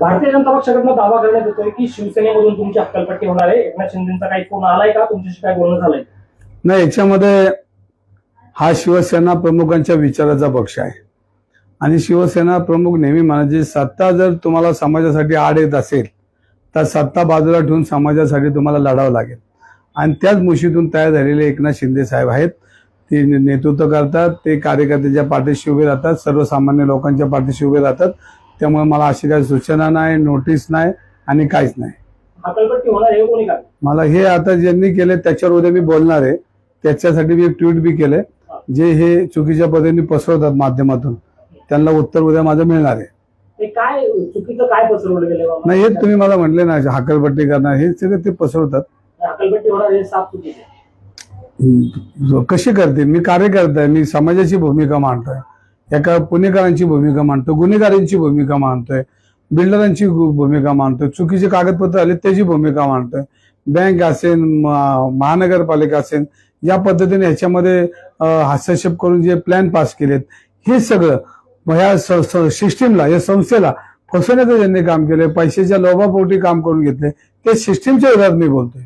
भारतीय जनता पक्षाकडनं दावा करण्यात येतोय की शिवसेनेमधून तुमची हक्कलपट्टी होणार आहे. एकनाथ शिंदेचा काही फोन आलाय का? तुमच्याशी काय बोलणं झालंय? नाही याच्यामध्ये हा शिवसेना प्रमुखांच्या विचाराचा पक्ष आहे. आणि शिवसेना प्रमुख नेहमी म्हणायचे सत्ता जर तुम्हाला समाजासाठी आड येत असेल तर सत्ता बाजूला ठेवून समाजासाठी तुम्हाला लढावं लागेल. आणि त्याच मुशीतून तयार झालेले एकनाथ शिंदे साहेब आहेत. ते नेतृत्व करतात ते कार्यकर्त्याच्या पाठीशी उभे राहतात सर्वसामान्य लोकांच्या पाठीशी उभे राहतात. त्यामुळे मला अशी काही सूचना नाही नोटीस नाही आणि काहीच नाही. मला हे आता ज्यांनी केले त्याच्यावर उद्या मी बोलणार आहे. त्याच्यासाठी मी एक ट्विट बी केलंय जे हे चुकीच्या पद्धतीने पसरवतात माध्यमातून. त्यांना उत्तर उद्या माझं मिळणार आहे. काय चुकीचं काय पसरवलं गेलं? नाही हेच तुम्ही मला म्हटले ना हाकलपट्टी करणार हे सगळं ते पसरवतात. हे कशी करते मी कार्यकर्ता आहे मी समाजाची भूमिका मांडतोय. एका पुणेकरांची भूमिका मांडतो गुन्हेगारांची भूमिका मांडतोय बिल्डरांची भूमिका मांडतोय चुकीचे कागदपत्र आले त्याची भूमिका मांडतोय. बँक असेल म- महानगरपालिका असेल या पद्धतीने ह्याच्यामध्ये हस्तक्षेप करून जे प्लॅन पास केलेत हे सगळं ह्या सिस्टीमला या संस्थेला फसवण्याचं ज्यांनी काम केलंय पैशाच्या लोभापोटी काम करून घेतले ते सिस्टीमच्या विरोधात मी बोलतोय.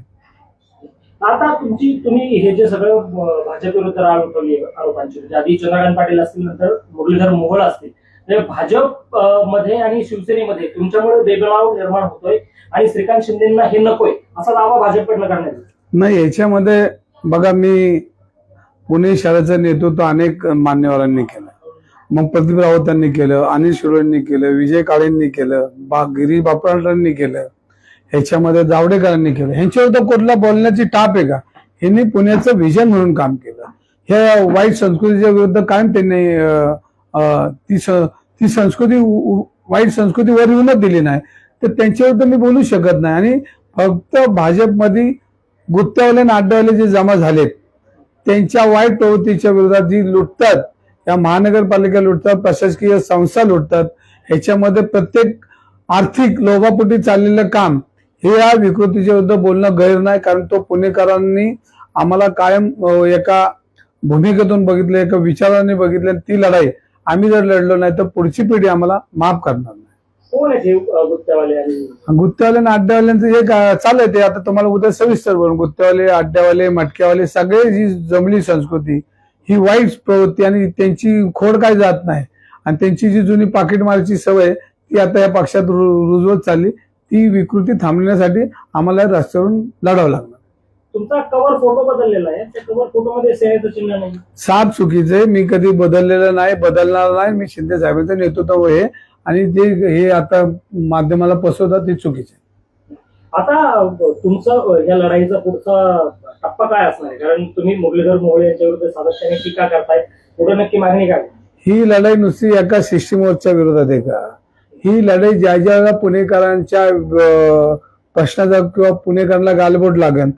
आता तुमची तुम्ही हे जे सगळं भाजप विरुद्ध राळ उठवली आरोपांची. म्हणजे आधी चंद्रकांत पाटील असतील नंतर मुरलीधर मोहोळ असतील. म्हणजे भाजपमध्ये आणि शिवसेनेमध्ये तुमच्यामुळे बेबनाव निर्माण होतोय आणि श्रीकांत शिंदेना हे नकोय असा दावा भाजपकडनं करण्यात नाही याच्यामध्ये बघा मी पुणे शहराचं नेतृत्व अनेक मान्यवरांनी केलं. मग प्रदीप राऊतांनी केलं अनिल शिरोळेंनी केलं विजय काळेंनी केलं बा गिरीश बापरांनी केलं. ह्याच्यामध्ये जावडेकरांनी केलं. ह्यांच्यावर तर कुठला बोलण्याची टाप आहे का? ह्यांनी पुण्याचं व्हिजन म्हणून काम केलं. ह्या वाईट संस्कृतीच्या विरुद्ध कायम त्यांनी ती ती संस्कृती उ- वाईट संस्कृती वर येऊनच दिली नाही. तर त्यांच्यावर मी बोलू शकत नाही. आणि फक्त भाजपमध्ये गुत्त्यावाले आणि जे जमा झालेत त्यांच्या वाईट प्रवृत्तीच्या विरोधात जी लुटतात या महानगरपालिका लुटतात प्रशासकीय संस्था लुटतात ह्याच्यामध्ये प्रत्येक आर्थिक लोभापोटी चाललेलं काम हे या विकृतीच्या विरुद्ध बोलणं गैर नाही कारण तो पुणेकरांनी आम्हाला कायम एका भूमिकेतून बघितलं एका विचाराने बघितलं ती लढाई आम्ही जर लढलो नाही तर पुढची पिढी आम्हाला माफ करणार नाही. हे गुत्तेवाले आणि अड्ड्यावाल्यांचं जे का- चाललंय ते. आता तुम्हाला उद्या सविस्तर बोलून गुत्तेवाले अड्ड्यावाले मटक्यावाले सगळे जी जमली संस्कृती ही वाईट प्रवृत्ती आणि त्यांची खोड काय जात नाही. आणि त्यांची जी जुनी पाकिटमारीची सवय ती आता या पक्षात रुजवत चालली. ती विकृती थांबण्यासाठी आम्हाला रस्त्यावरून लढावं लागणार. तुमचा कव्हर फोटो बदललेला आहे. त्या कव्हर फोटो मध्ये सेनेचं चिन्ह नाही. साप चुकीचं आहे मी कधी बदललेलं नाही बदलणार नाही. मी शिंदे साहेबांचं नेतृत्व हे आणि जे हे आता माध्यमाला पसरवतात ते चुकीचे. आहे. आता तुमचं या लढाईचा पुढचा टप्पा काय असणार आहे? कारण तुम्ही मुरलीधर मोहोळ यांच्या विरुद्ध सातत्याने टीका करताय. पुढे नक्की मागणी काय ही लढाई नुसती एका सिस्टीमवरच्या विरोधात आहे का? ही लढाई ज्या ज्या पुणेकरांच्या प्रश्नाचा किंवा पुणेकरांना गालबोट लागन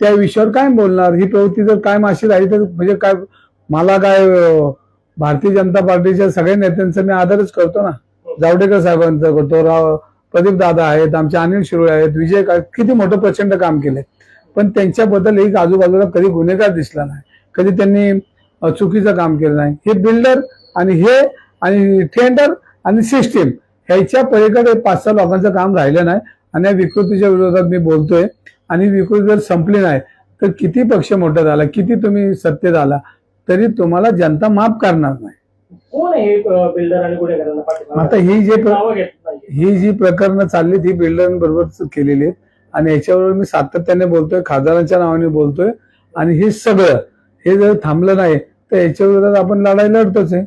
त्या विषयावर काय बोलणार? ही प्रवृत्ती जर काय माशी राहिली तर म्हणजे काय मला काय भारतीय जनता पार्टीच्या सगळ्या नेत्यांचा मी आदरच करतो ना. जावडेकर साहेबांचा करतो राव प्रदीप दादा आहेत आमचे अनिल शिरोळे आहेत विजय किती मोठं प्रचंड काम केले पण त्यांच्याबद्दल एक आजूबाजूला कधी गुन्हेगार दिसला नाही कधी त्यांनी चुकीचं काम केलं नाही. हे बिल्डर आणि हे आणि टेंडर आणि सिस्टीम ह्याच्या पलीकडे पाच सहा लोकांचं काम राहिलं नाही आणि या विकृतीच्या विरोधात मी बोलतोय. आणि विकृती जर संपली नाही तर किती पक्ष मोठा झाला किती तुम्ही सत्तेत आला तरी तुम्हाला जनता माफ करणार नाही. आता ही जे ही जी प्रकरणं चालली ती बिल्डरांबरोबर केलेली आहेत. आणि याच्यावर मी सातत्याने बोलतोय खासदारांच्या नावाने बोलतोय. आणि हे सगळं हे जर थांबलं नाही तर याच्या विरोधात आपण लढाई लढतोच आहे.